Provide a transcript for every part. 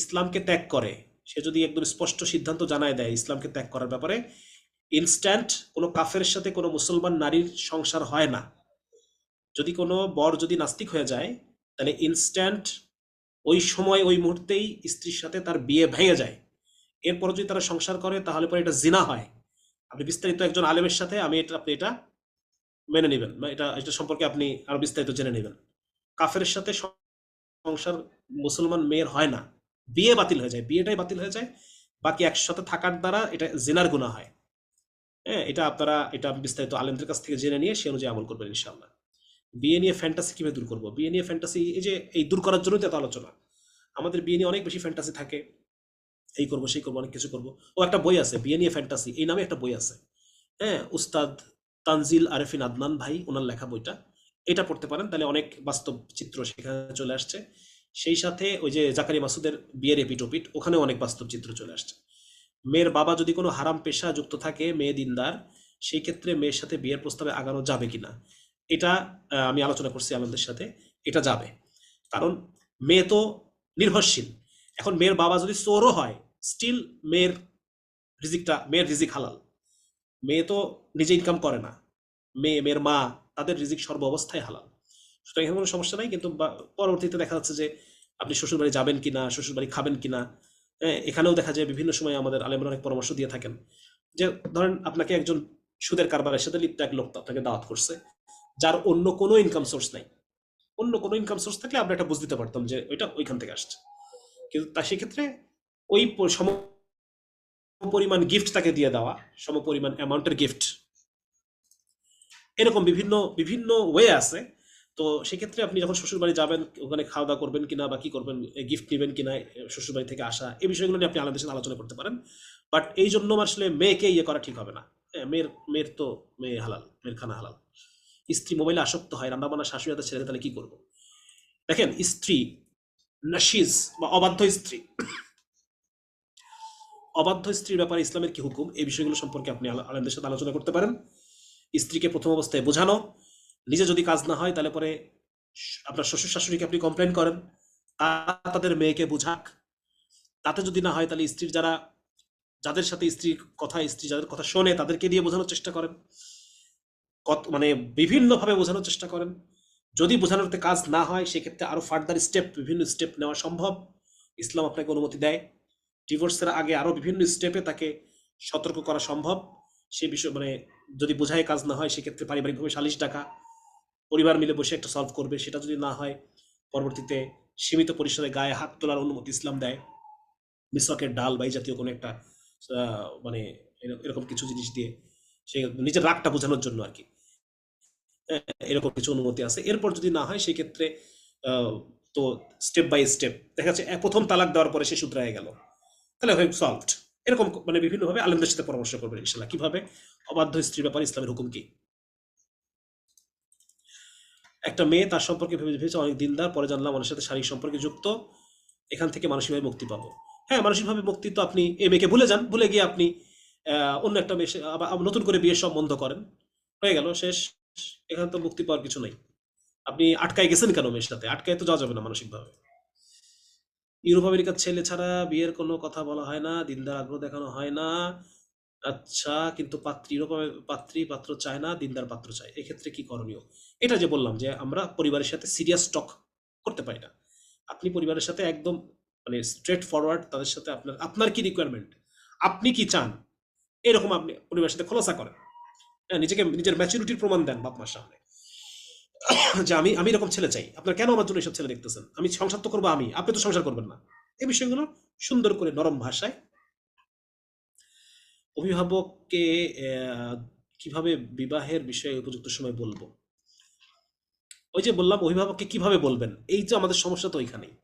ইসলামকে ত্যাগ করে, সে যদি একদম স্পষ্ট সিদ্ধান্ত জানায় দেয় ইসলামকে ত্যাগ করার ব্যাপারে ইনস্ট্যান্ট কোনো কাফের সাথে কোনো মুসলমান নারীর সংসার হয় না। যদি কোনো বর যদি নাস্তিক হয়ে যায়, তাহলে ইনস্ট্যান্ট ওই সময়, ওই মুহূর্তেই স্ত্রীর সাথে তার বিয়ে ভেঙে যায়। এরপর যদি তারা সংসার করে, তাহলে পরে এটা জিনা হয়। আপনি বিস্তারিত একজন আলেমের সাথে আমি এটা, আপনি এটা মেনে নেবেন। বা এটা এটা সম্পর্কে আপনি আরও বিস্তারিত জেনে নেবেন। কাফের সাথে সংসার মুসলমান মেয়ের হয় না। বিয়ে বাতিল হয়ে যায়, বিয়েটাই বাতিল হয়ে যায়। বাকি একসাথে থাকার দ্বারা এটা জেনার গুণা হয়। হ্যাঁ এটা আপনারা, এটা বিস্তারিত আলেমদের কাছ থেকে জেনে নিয়ে সে অনুযায়ী আমল করবেন ইনশাআল্লাহ। বিয়ে নিয়ে ফ্যান্টাসি কীভাবে দূর করব? বিয়ে নিয়ে ফ্যান্টাসি এই যে, এই দূর করার জন্যই তো এত আলোচনা। আমাদের বিয়ে নিয়ে অনেক বেশি ফ্যান্টাসি থাকে। এই করব, সেই করব, অনেক কিছু করব। ও একটা বই আছে, বিয়ে নিয়ে ফ্যান্টাসি এই নামে একটা বই আছে। হ্যাঁ উস্তাদ তানজিল আরেফিন আদনান ভাই, ওনার লেখা বইটা। এটা পড়তে পারেন, তাহলে অনেক বাস্তব চিত্র সেখানে চলে আসছে। সেই সাথে ওই যে জাকারি মাসুদের বিয়ের এপিটোপিট, ওখানেও অনেক বাস্তব চিত্র চলে আসছে। মেয়ের বাবা যদি কোনো হারাম পেশা যুক্ত থাকে, মেয়ে দিনদার, সেই ক্ষেত্রে মেয়ের সাথে বিয়ের প্রস্তাবে আগানো যাবে কিনা? এটা আমি আলোচনা করছি আমাদের সাথে। এটা যাবে। কারণ মেয়ে তো নির্ভরশীল। এখন মেয়ের বাবা যদি চোরও হয় স্টিল মেয়ের রিজিকটা, মেয়ের রিজিক হালাল। মেয়ে তো নিজে ইনকাম করে না। মেয়ে, মেয়ের মা, তাদের রিজিক সর্ব অবস্থায় হালাল। সুতরাং এখানে কোনো সমস্যা নাই, কিন্তু পরবর্তীতে দেখা যাচ্ছে যে আপনি শ্বশুরবাড়ি যাবেন কিনা শ্বশুরবাড়ি খাবেন কিনা হ্যাঁ, এখানেও দেখা যায় বিভিন্ন সময় আমাদের আলেমরা অনেক পরামর্শ দিয়ে থাকেন। যে ধরেন আপনাকে একজন সুদের কারবারের সাথে লিপ্ত এক লোক আপনাকে দাওয়াত করছে যার অন্য কোনো ইনকাম সোর্স নাই। অন্য কোনো ইনকাম সোর্স থাকলে আমরা এটা বুঝ দিতে পারতাম যে ওইটা ওইখান থেকে আসছে। কিন্তু তা সেক্ষেত্রে ওই সম পরিমাণ গিফট তাকে দিয়ে দেওয়া সম পরিমাণ অ্যামাউন্টের গিফট এরকম বিভিন্ন বিভিন্ন ওয়ে আছে। তো সেক্ষেত্রে আপনি যখন শ্বশুরবাড়ি যাবেন, ওখানে খাওয়া দাওয়া করবেন কিনা বা কি করবেন গিফট নেবেন কিনা শ্বশুরবাড়ি থেকে আসা, এই বিষয়গুলো নিয়ে আপনি আলাদা সাথে আলোচনা করতে পারেন। বাট এই জন্য আসলে মেয়েকে ইয়ে করা ঠিক হবে না। মেয়ের মেয়ের তো মেয়ে হালাল, মেয়ের খানা হালাল। স্ত্রী মোবাইলে আসক্ত হয় রান্না বান্না শাশুড়ি হাতে ছেড়ে তাহলে কি করব? দেখেন, স্ত্রী নাশিজ বা অবাধ্য স্ত্রী। অবাধ্য স্ত্রীর ব্যাপারে ইসলামের কি হুকুম? এই বিষয়গুলো সম্পর্কে আপনি আলা- আলেমদের সাথে আলোচনা করতে পারেন। স্ত্রীকে প্রথম অবস্থায় বোঝানো নিজে যদি কাজ না হয়, তাহলে পরে আপনার শ্বশুর শাশুড়িকে আপনি কমপ্লেন করেন। তাদের মেয়েকে বুঝাক। তাতে যদি না হয়, তাহলে স্ত্রীর যারা, যাদের সাথে স্ত্রীর কথা, স্ত্রী যাদের কথা শোনে, তাদেরকে দিয়ে বোঝানোর চেষ্টা করেন। কত মানে বিভিন্নভাবে বোঝানোর চেষ্টা করেন। যদি বোঝানোতে কাজ না হয়, সেক্ষেত্রে আরও ফার্দার স্টেপ বিভিন্ন স্টেপ নেওয়া সম্ভব। ইসলাম আপনাকে অনুমতি দেয়। ডিভোর্সের আগে আরও বিভিন্ন স্টেপে তাকে সতর্ক করা সম্ভব। সে বিষয় মানে যদি বোঝায় কাজ না হয়, সেক্ষেত্রে পারিবারিকভাবে সালিশ ডাকা। পরিবার মিলে বসে একটা সলভ করবে, সেটা যদি না হয়, পরবর্তীতে সীমিত পরিসরে গায়ে হাত তোলার অনুমতি ইসলাম দেয়। মিসকের ডাল বা জাতীয় কোনো একটা মানে এরকম কিছু জিনিস দিয়ে সে নিজের রাগটা বোঝানোর জন্য আর কি। এরকম কিছু অনুমতি আছে। এরপর যদি না হয় সেই ক্ষেত্রে তো স্টেপ বাই স্টেপ দেখা যাচ্ছে প্রথম তালাক দেওয়ার পরে সে শুধরায় গেল। তাহলে হয়ে সলভড এরকম মানে বিভিন্নভাবে আলেমদের সাথে পরামর্শ করবেন ইনশাল্লাহ। কীভাবে? অবাধ্য স্ত্রীর ব্যাপারে ইসলামের হুকুম কি? একটা মেয়ে তার সম্পর্কে ভেবে ভেবেছে অনেক দিনদার পরে জানলাম আমার সাথে শারীরিক সম্পর্কে যুক্ত। এখান থেকে মানসিকভাবে মুক্তি পাবো। হ্যাঁ মানসিকভাবে মুক্তি তো আপনি এই মেয়েকে ভুলে যান, ভুলে গিয়ে আপনি অন্য একটা মেয়ে আবার নতুন করে বিয়ের সম্বন্ধ করেন। হয়ে গেল, শেষ। এখানে তো মুক্তি পাওয়ার কিছু নেই। আপনি আটকায় গেছেন কেন মেয়ের সাথে? আটকায় তো যাওয়া যাবে না মানসিকভাবে। ইউরোপ আমেরিকার ছেলে ছাড়া বিয়ের কোনো কথা বলা হয় না, দিনদার আগ্রহ দেখানো হয় না। আচ্ছা কিন্তু পাত্রী, ইউরোপ পাত্রী, পাত্র চায় না, দিনদার পাত্র চায়। এক্ষেত্রে কি করণীয়? এটা যে বললাম যে আমরা পরিবারের সাথে সিরিয়াস টক করতে পারি না। আপনি পরিবারের সাথে একদম মানে স্ট্রেট ফরওয়ার্ড তাদের সাথে আপনার আপনার কি রিকোয়ারমেন্ট আপনি কি চান? এরকম আপনি পরিবারের সাথে খোলাসা করেন। হ্যাঁ, নিজেকে নিজের ম্যাচুরিটির প্রমাণ দেন বাপ মার সামনে। যে আমি আমি এরকম ছেলে চাই। আপনার কেন আমার জন্য এসব ছেলে দেখতেছেন? আমি সংসার তো করব আমি আপনি তো সংসার করবেন না। এই বিষয়গুলো সুন্দর করে নরম ভাষায় অভিভাবককে কীভাবে বিবাহের বিষয়ে উপযুক্ত সময় বলব? ওই যে বললাম, অভিভাবককে কীভাবে বলবেন? এই যে আমাদের সমস্যা তো ওইখানেই।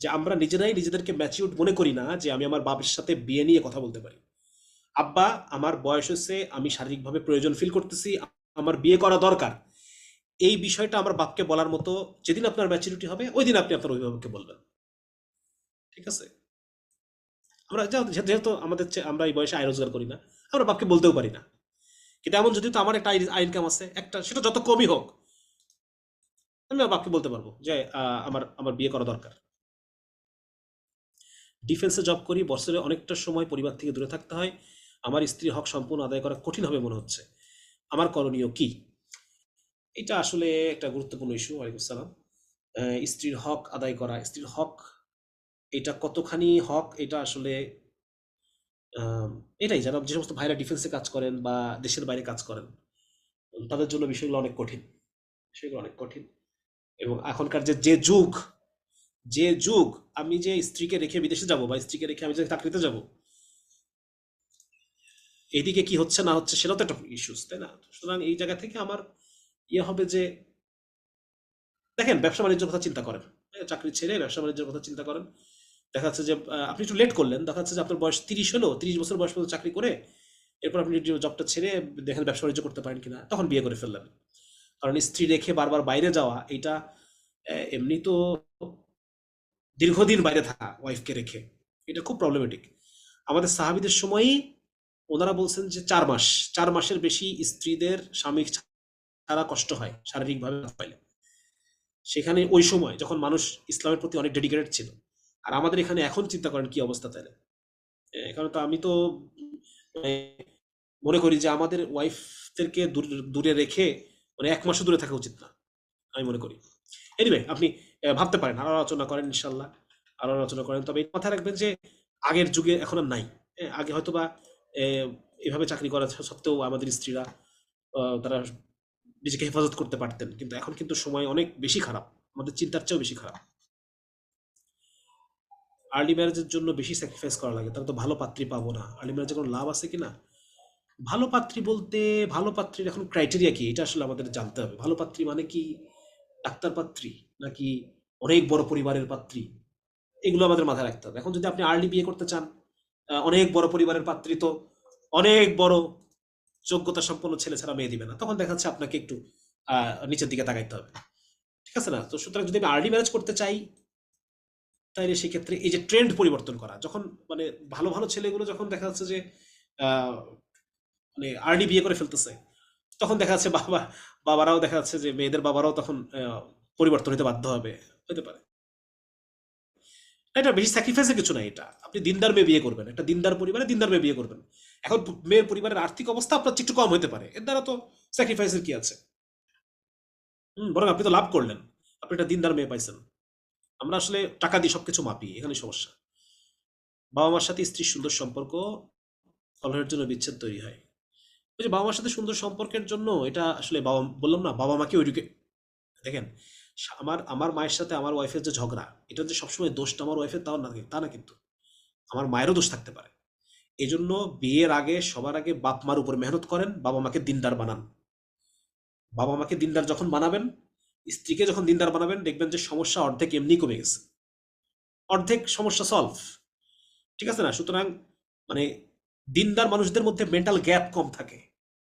যে আমরা নিজেরাই নিজেদেরকে ম্যাচিউর মনে করি না যে আমি আমার বাপের সাথে বিয়ে নিয়ে কথা বলতে পারি। আব্বা, আমার বয়স হচ্ছে আমি শারীরিকভাবে প্রয়োজন ফিল করতেছি, আমার বিয়ে করা দরকার। এই বিষয়টা আমার বাপকে বলার মতো যেদিন আপনার ম্যাচুরিটি হবে ওই দিন আপনি আপনার অভিভাবককে বলবেন। ঠিক আছে? আমরা যেহেতু আমাদের আমরা এই বয়সে আয় রোজগার করি না, আমরা বাপকে বলতেও পারি না। কিন্তু এমন যদি তো আমার একটা আয় ইনকাম আছে, একটা, সেটা যত কমই হোক আমি বাপকে বলতে পারব? যে আমার আমার বিয়ে করা দরকার। ডিফেন্সে জব করি, বছরে অনেকটা সময় পরিবার থেকে দূরে থাকতে হয়। আমার স্ত্রীর হক সম্পূর্ণ আদায় করা কঠিন হবে মনে হচ্ছে। আমার করণীয় কি? এটা আসলে একটা গুরুত্বপূর্ণ ইস্যু ওয়ালাইকুম সালাম স্ত্রীর হক আদায় করা, স্ত্রীর হক, এটা কতখানি হক, এটা আসলে এটাই যারা যে সমস্ত ভাইরা ডিফেন্সে কাজ করেন বা দেশের বাইরে কাজ করেন, তাদের জন্য বিষয়গুলো অনেক কঠিন। বিষয়গুলো অনেক কঠিন। এবং এখনকার যে যে যুগ যে যুগ আমি যে স্ত্রীকে রেখে বিদেশে যাব বা স্ত্রীকে রেখে আমি যে চাকরিতে যাব এদিকে কি হচ্ছে না হচ্ছে সেটাও তো একটা ইস্যুস তাই না? সুতরাং এই জায়গা থেকে আমার ইয়ে হবে যে দেখেন ব্যবসা বাণিজ্যের কথা চিন্তা করেন হ্যাঁ, চাকরি ছেড়ে ব্যবসা বাণিজ্যের কথা চিন্তা করেন দেখা যাচ্ছে যে আপনি একটু লেট করলেন দেখা যাচ্ছে যে আপনার বয়স তিরিশ হলো তিরিশ বছর বয়স পর্যন্ত চাকরি করে এরপর আপনি জবটা ছেড়ে দেখেন ব্যবসা বাণিজ্য করতে পারেন কিনা তখন বিয়ে করে ফেললেন। কারণ স্ত্রী রেখে বারবার বাইরে যাওয়া এটা এমনি তো দীর্ঘদিন বাইরে থাকা ওয়াইফকে রেখে, এটা খুব প্রবলেমেটিক আমাদের সাহাবিদের সময়ই ওনারা বলছেন যে চার মাস, চার মাসের বেশি স্ত্রীদের স্বামী ছাড়া কষ্ট হয়, শারীরিকভাবে পাইলে সেখানে ওই সময় যখন মানুষ ইসলামের প্রতি অনেক ডেডিকেটেড ছিল, আর আমাদের এখানে এখন চিন্তা করেন কি অবস্থা তাহলে? এখানে তো আমি তো মানে মনে করি যে আমাদের ওয়াইফদেরকে দূরে রেখে মানে এক মাসও দূরে থাকা উচিত না আমি মনে করি। এনিওয়ে আপনি ভাবতে পারেন আরও আলোচনা করেন ইনশাল্লাহ আরও আলোচনা করেন। তবে মাথায় রাখবেন যে আগের যুগে এখন আর নাই। হ্যাঁ, আগে হয়তো বা এভাবে চাকরি করা সত্ত্বেও আমাদের স্ত্রীরা তারা নিজেকে হেফাজত করতে পারতেন। কিন্তু এখন কিন্তু সময় অনেক বেশি খারাপ আমাদের চিন্তার চেয়েও বেশি খারাপ। আর্লি ম্যারেজের জন্য বেশি স্যাক্রিফাইস করা লাগে তাহলে তো ভালো পাত্রী পাবো না। আর্লি ম্যারেজে কোনো লাভ আছে কি না ভালো পাত্রী বলতে ভালো পাত্রীর এখন ক্রাইটেরিয়া কি? এটা আসলে আমাদের জানতে হবে। ভালো পাত্রী মানে কি? ডাক্তার পাত্রী নাকি অনেক বড় পরিবারের পাত্রী? এগুলো আমাদের মাথায় রাখতে হবে। এখন যদি আপনি আর্লি বিয়ে করতে চান অনেক বড় পরিবারের পাত্রী তো, অনেক বড় যোগ্যতা সম্পন্ন ছেলে ছাড়া মেয়ে দিবে না। তখন দেখা যাচ্ছে আপনাকে একটু নিচের দিকে তাকাইতে হবে। ঠিক আছে না? তো সুতরাং যদি আমি আর্লি ম্যারেজ করতে চাই, তাইলে সেক্ষেত্রে এই যে ট্রেন্ড পরিবর্তন করা, যখন মানে ভালো ভালো ছেলেগুলো যখন দেখা যাচ্ছে যে মানে আর্লি বিয়ে করে ফেলতেছে। তখন দেখা যাচ্ছে বাবা, বাবারাও দেখা যাচ্ছে যে মেয়েদের বাবারাও তখন পরিবর্তন হতে বাধ্য হবে, হতে পারে। এটা বেশি স্যাক্রিফাইসের কিছু নাই এটা। আপনি দিনদার মেয়ে বিয়ে করবেন, একটা দিনদার পরিবারে দিনদার মেয়ে বিয়ে করবেন। এখন মেয়ের পরিবারের আর্থিক অবস্থা আপনার একটু কম হতে পারে। এর দ্বারা তো স্যাক্রিফাইসের কি আছে? হুম, বরং আপনি তো লাভ করলেন। আপনি একটা দিনদার মেয়ে পাইছেন। আমরা আসলে টাকা দিয়ে সবকিছু মাপি এখানে সমস্যা। বাবা মার সাথে স্ত্রীর সুন্দর সম্পর্ক কলহের জন্য বিচ্ছেদ তৈরি হয়। ওই যে বাবা মার সাথে সুন্দর সম্পর্কের জন্য এটা আসলে বাবা, বললাম না বাবা মাকে ওইদিকে দেখেন আমার আমার মায়ের সাথে আমার ওয়াইফের যে ঝগড়া, এটা যে সবসময় দোষটা আমার ওয়াইফের তাও না, তা না কিন্তু। আমার মায়েরও দোষ থাকতে পারে। এই জন্য বিয়ের আগে, সবার আগে বাপ মার উপর মেহনত করেন বাবা মাকে দিনদার বানান। বাবা মাকে দিনদার যখন বানাবেন, স্ত্রীকে যখন দিনদার বানাবেন, দেখবেন যে সমস্যা অর্ধেক এমনি কমে গেছে। অর্ধেক সমস্যা সলভ ঠিক আছে না? সুতরাং মানে দিনদার মানুষদের মধ্যে মেন্টাল গ্যাপ কম থাকে।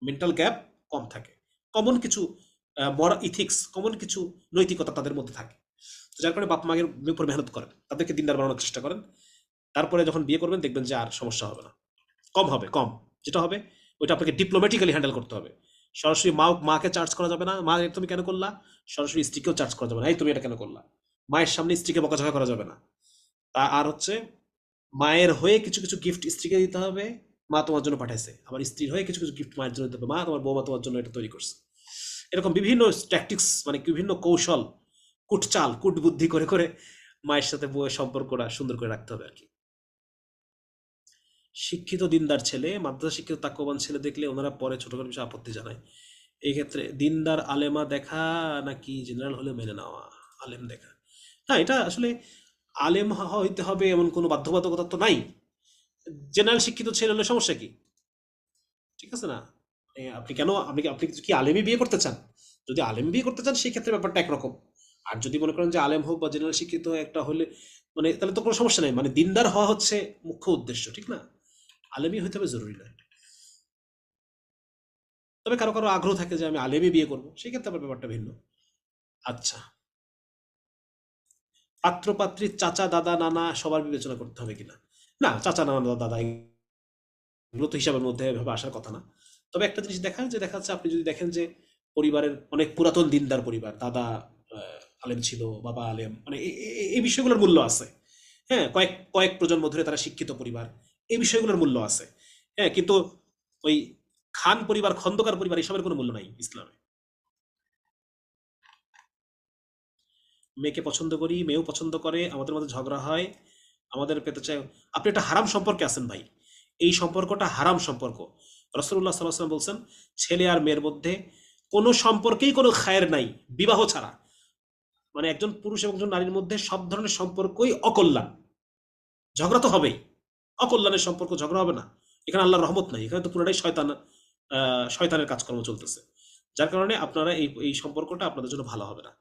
মেন্টাল গ্যাপ কম থাকে। কমন কিছু মরা ইথিক্স কমন কিছু নৈতিকতা তাদের মধ্যে থাকে। তো যার কারণে বাপ মায়ের উপর মেহনত করেন। তাদেরকে দিনদার বানানোর চেষ্টা করেন। তারপরে যখন বিয়ে করবেন, দেখবেন যে আর সমস্যা হবে না। কম হবে, কম। যেটা হবে, ওইটা আপনাকে ডিপ্লোম্যাটিক্যালি হ্যান্ডেল করতে হবে। সরাসরি মা, মাকে চার্জ করা যাবে না। মা তুমি কেন করলা? সরাসরি স্ত্রীকেও চার্জ করা যাবে না। এই তুমি এটা কেন করলা? মায়ের সামনে স্ত্রীকে বকাঝকা করা যাবে না। তা আর হচ্ছে, মায়ের হয়ে কিছু কিছু গিফট স্ত্রীকে দিতে হবে। মা তোমার জন্য পাঠাইছে। আবার স্ত্রীর হয়ে কিছু কিছু গিফট মায়ের জন্য দিতে হবে। মা তোমার বৌমা তোমার জন্য এটা তৈরি করছে। এরকম বিভিন্ন ট্যাকটিক্স মানে বিভিন্ন কৌশল, কুটচাল কুট বুদ্ধি করে করে মায়ের সাথে বউয়ের সম্পর্কটা সুন্দর করে রাখতে হবে আর কি। শিক্ষিত দিনদার ছেলে, মাদ্রাসা শিক্ষিত তাকবান ছেলে দেখলে ওনারা পরে ছোটখাটো বিষয়ে আপত্তি জানায়। এই ক্ষেত্রে দিনদার আলেমা দেখা নাকি জেনারেল হলে মেনে নেওয়া? আলেম দেখা। না, এটা আসলে আলেম হইতে হবে এমন কোনো বাধ্যবাধকতা তো নাই। জেনারেল শিক্ষিত ছেলে হলে সমস্যা কি? ঠিক আছে না? আপনি কেন, আপনি আপনি কি আলেমই বিয়ে করতে চান? যদি আলেম বিয়ে করতে চান সেই ক্ষেত্রে ব্যাপারটা একরকম। আর যদি মনে করেন যে আলেম হোক বা জেনারেল শিক্ষিত একটা হলে মানে তাহলে তো কোনো সমস্যা নেই। মানে দিনদার হওয়া হচ্ছে মুখ্য উদ্দেশ্য, ঠিক না? আলেমই হইতে হবে জরুরি নয় তবে কারও কারও আগ্রহ থাকে যে আমি আলেমই বিয়ে করব সেই ক্ষেত্রে আবার ব্যাপারটা ভিন্ন। আচ্ছা। পাত্র পাত্রীর চাচা, দাদা, নানা সবার বিবেচনা করতে হবে কিনা? না, চাচা নানা দাদা, এগুলো তো হিসাবের মধ্যে এভাবে আসার কথা না। তবে একটা জিনিস দেখান যে দেখা যাচ্ছে আপনি যদি দেখেন যে পরিবারের অনেক পুরাতন দিনদার পরিবার, দাদা আলেম ছিল, বাবা আলেম মানে এই বিষয়গুলোর মূল্য আছে। হ্যাঁ কয়েক কয়েক প্রজন্ম ধরে তারা শিক্ষিত পরিবার, এই বিষয়গুলোর মূল্য আছে। হ্যাঁ কিন্তু ওই খান পরিবার, খন্দকার পরিবার, এসবের কোনো মূল্য নাই ইসলামে। মেয়েকে পছন্দ করি, মেয়েও পছন্দ করে, আমাদের মধ্যে ঝগড়া হয়। আমাদের পেতে চাই। আপনি একটা হারাম সম্পর্কে আছেন ভাই। এই সম্পর্কটা হারাম সম্পর্ক। রসুল্লাহ সাল্লাম বলছেন, ছেলে আর মেয়ের মধ্যে কোনো সম্পর্কেই কোনো খায়ের নাই, বিবাহ ছাড়া। মানে একজন পুরুষ এবং একজন নারীর মধ্যে সব ধরনের সম্পর্কই অকল্যাণ। ঝগড়া তো হবেই। অকল্যাণের সম্পর্ক ঝগড়া হবে না। এখানে আল্লাহর রহমত নাই। এখানে তো পুরোটাই শয়তান শয়তানের কাজকর্ম চলতেছে। যার কারণে আপনারা এই এই সম্পর্কটা আপনাদের জন্য ভালো হবে না।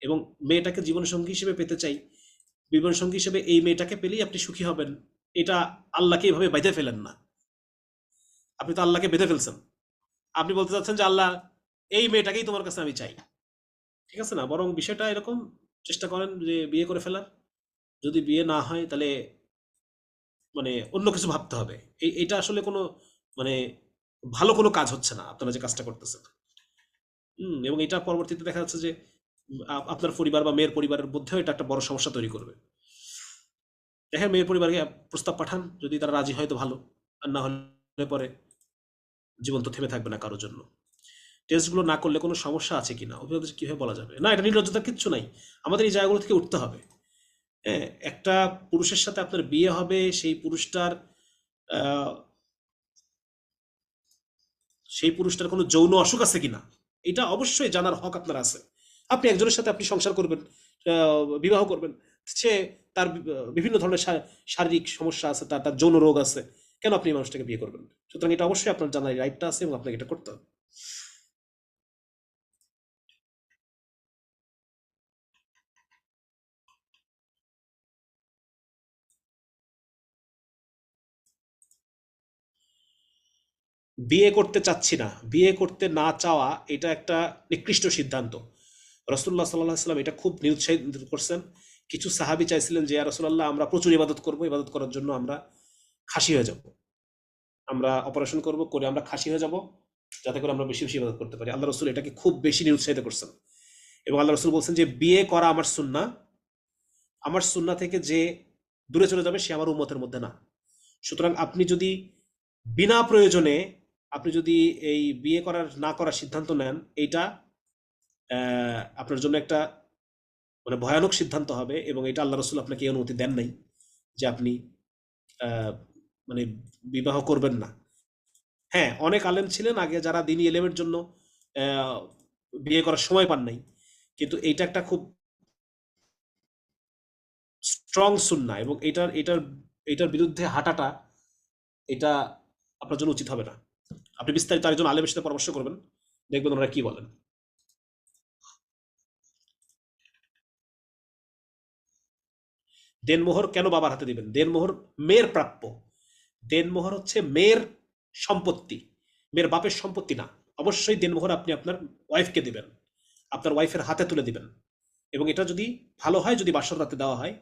এবং মেয়েটাকে জীবনসঙ্গী হিসেবে পেতে চাই। জীবনসঙ্গী হিসেবে এই মেয়েটাকে পেলেই আপনি সুখী হবেন। এটা আল্লাহকে এভাবে বেঁধে ফেলেন না। আপনি তো আল্লাহকে বেঁধে ফেলছেন। আপনি বলতে চাচ্ছেন যে, আল্লাহ, এই মেয়েটাকেই তোমার কাছে আমি চাই। ঠিক আছে না? বরং বিষয়টা এরকম, চেষ্টা করেন যে বিয়ে করে ফেলার। যদি বিয়ে না হয়, তাহলে মানে অন্য কিছু ভাবতে হবে। এই, এটা আসলে কোনো মানে ভালো কোনো কাজ হচ্ছে না, আপনারা যে কাজটা করতেছেন। হুম, এবং এটা পরবর্তীতে দেখা যাচ্ছে যে আপনার পরিবার বা মেয়ের পরিবারের মধ্যেও এটা একটা বড় সমস্যা তৈরি করবে। দেখেন, মেয়ের পরিবারকে প্রস্তাব পাঠান, যদি তারা রাজি হয় তো ভালো, আর না হলে পরে জীবন তো থেমে থাকবে না কারোর জন্য। টেস্টগুলো না করলে কোনো সমস্যা আছে কিনা? অভিভাবক কীভাবে বলা যাবে? না, এটা নির্লজ্জতার কিচ্ছু নাই। আমাদের এই জায়গাগুলো থেকে উঠতে হবে। হ্যাঁ একটা পুরুষের সাথে আপনার বিয়ে হবে, সেই পুরুষটার সেই পুরুষটার কোনো যৌন অসুখ আছে কিনা? এটা অবশ্যই জানার হক আপনার আছে। আপনি একজনের সাথে আপনি সংসার করবেন বিবাহ করবেন, সে তার বিভিন্ন ধরনের শারীরিক সমস্যা আছে, তার তার যৌন রোগ আছে, কেন আপনি মানুষটাকে বিয়ে করবেন? সুতরাং এটা অবশ্যই আপনার জানার রাইটটা আছে এবং আপনাকে এটা করতে হবে। বিয়ে করতে চাচ্ছি না। বিয়ে করতে না চাওয়া এটা একটা নিকৃষ্ট সিদ্ধান্ত। রসুল্লাহ সাল্লাহ সাল্লাম এটা খুব নিরুৎসাহিত করছেন। কিছু সাহাবি চাইছিলেন যে রসুল্লাহ আমরা প্রচুর ইবাদত করব, ইবাদত করার জন্য আমরা খাসি হয়ে যাব। আমরা অপারেশন করব, করে আমরা খাসি হয়ে যাব, যাতে করে আমরা বেশি বেশি ইবাদত করতে পারি। আল্লাহ রসুল এটাকে খুব বেশি নিরুৎসাহিত করছেন। এবং আল্লাহ রসুল বলছেন যে, বিয়ে করা আমার সুন্না আমার সুন্না থেকে যে দূরে চলে যাবে, সে আমার উম্মতের মধ্যে না। সুতরাং আপনি যদি বিনা প্রয়োজনে, আপনি যদি এই বিয়ে করার, না করার সিদ্ধান্ত নেন, এইটা আপনার জন্য একটা মানে ভয়ানক সিদ্ধান্ত হবে এবং এটা আল্লাহ রসুল আপনাকে এই অনুমতি দেন নাই যে আপনি মানে বিবাহ করবেন না। হ্যাঁ অনেক আলেম ছিলেন আগে যারা দিনী এলেমের জন্য বিয়ে করার সময় পান নাই। কিন্তু এইটা একটা খুব স্ট্রং সুন্না এবং এটার এটার এটার বিরুদ্ধে হাঁটাটা এটা আপনার জন্য উচিত হবে না। আপনি বিস্তারিত আরেকজন আলেমের সাথে পরামর্শ করবেন, দেখবেন ওনারা কি বলেন। দেনমোহর কেন বাবার হাতে দিবেন? দেনমোহর মেয়ের প্রাপ্য। দেনমোহর হচ্ছে মেয়ের সম্পত্তি। মেয়ের বাপের সম্পত্তি না। অবশ্যই দেনমোহর আপনি আপনার ওয়াইফকে দিবেন। আপনার ওয়াইফের হাতে তুলে দিবেন। এবং এটা যদি ভালো হয়, যদি বাসর রাতে দেওয়া হয়,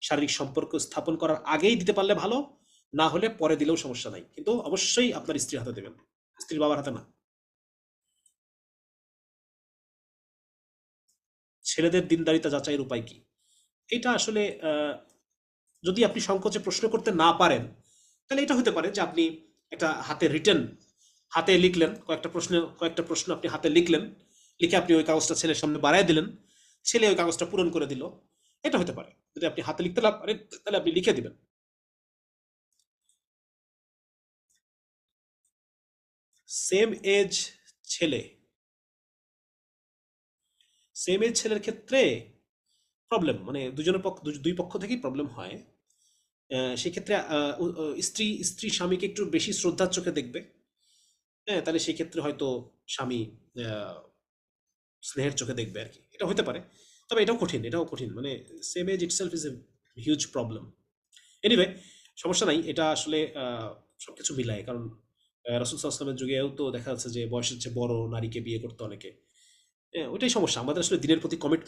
শারীরিক সম্পর্ক স্থাপন করার আগেই দিতে পারলে ভালো, না হলে পরে দিলেও সমস্যা নাই। কিন্তু অবশ্যই আপনার স্ত্রীর হাতে দেবেন। স্ত্রীর বাবার হাতে না। ছেলেদের দিনদারিতা যাচাইয়ের উপায় কি? এটা আসলে যদি আপনি সংকোচে প্রশ্ন করতে না পারেন, তাহলে এটা হতে পারে যে আপনি একটা হাতে রিটেন হাতে লিখলেন, কয়েকটা প্রশ্ন কয়েকটা প্রশ্ন আপনি হাতে লিখলেন, লিখে আপনি ওই কাগজটা ছেলের সামনে বাড়ায় দিলেন, ছেলে ওই কাগজটা পূরণ করে দিল, এটা হতে পারে। যদি আপনি হাতে লিখতে না পারেন, তাহলে আপনি লিখে দিবেন। সেম এজ ছেলে। সেম এজ ছেলের ক্ষেত্রে প্রবলেম মানে দুজনের পক্ষ দুই পক্ষ থেকেই প্রবলেম হয়। সেক্ষেত্রে স্ত্রী স্ত্রী স্বামীকে একটু বেশি শ্রদ্ধার চোখে দেখবে। হ্যাঁ তাহলে সেই ক্ষেত্রে হয়তো স্বামী স্নেহের চোখে দেখবে আর কি। এটা হতে পারে তবে এটাও কঠিন এটাও কঠিন। মানে same as itself is a huge problem anyway সমস্যা নাই এটা আসলে আহ, সবকিছু মিলায়। কারণ রসুল সাল্লামের যুগেও তো দেখা যাচ্ছে যে বয়সের চেয়ে বড় নারীকে বিয়ে করতে অনেকে। হ্যাঁ, ওইটাই সমস্যা। আমাদের আসলে দিনের প্রতি কমিটমেন্ট